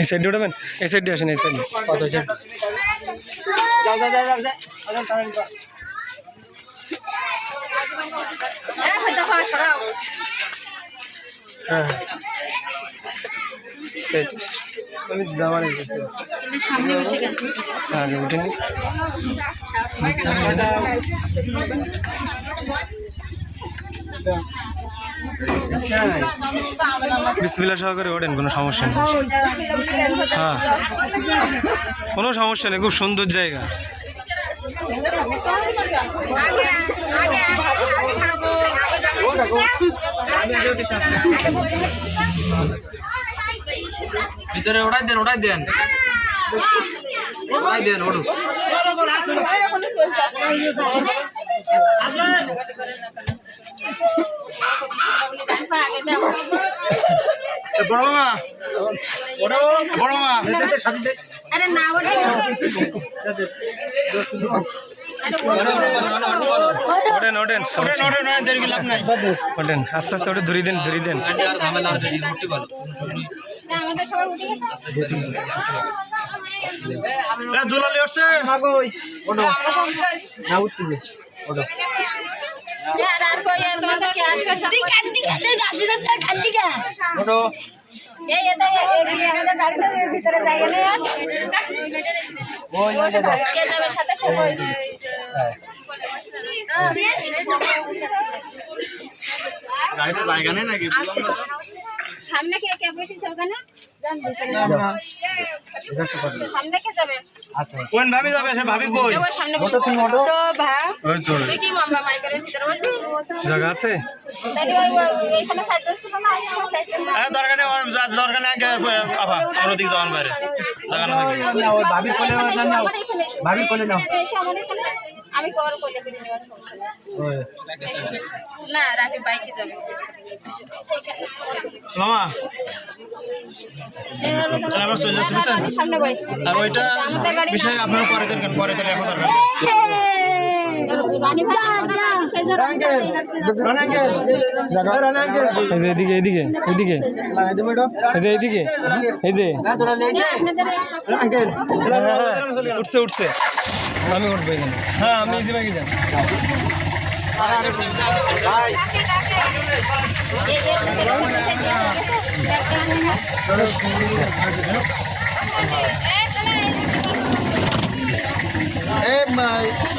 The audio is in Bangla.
এই সাইডে উঠাবেন? এই সাইডে আসেন এই সাইডে কত হয়েছে। হ্যাঁ। আমি যাওয়া নেই সামনে বসে গেল আগে উঠেনি। বিসমিল্লা সহকারে ওঠেন কোনো সমস্যা নেই। হ্যাঁ। কোনো সমস্যা নেই খুব সুন্দর জায়গা। ভিতরে ওটাই দেন ওটাই দেন। ওড়াই দেন ওড়ু বড় ওটা ওঠেন আস্তে আস্তে ওঠে ধরি দেন ধরি দেন আমাদের সবাই দুলালি উঠছে আর আর কই আর তোমাদের কি আসবে সাথে কান্দি কান্দি দাদি দাদি কান্দি কা এই এটা এই আমাদের গাড়িতে ভিতরে নাকি সামনে কে কে বসেছে ওখানে? সামনে কে যাবে কোন ভাবি যাবে? সে ভাবি কই? ওই সামনে বসে তো ভা ওই তো। কি মামা মাইকের ভিতরে বসবে জায়গা আছে? তাহলে ওই ওই- এইখানে সাইকেল ছিল না এইখানে সাইকেল না। এ, দরকার নেই দরকার নেই আগে আফা দিকে যাওয়ান বাইরে। জায়গা না থাকে ভাবি কোলে নাও ভাবি কোলে নাও। আমি কভার করে নেওয়ার সমস্যা না রাখি বাইকে যাবে। মামা। তাহলে আমরা চলে যাচ্ছি বুঝছেন আর ওইটা বিষয়ে আপনারা পরে এখন দরকার যে এদিকে এদিকে এদিকে এই যে এদিকে এই যে হ্যাঁ, হ্যাঁ, উঠছে উঠছে আমি উঠবো এখানে হ্যাঁ আপনি ইজি ব্যাগে যান এ মা-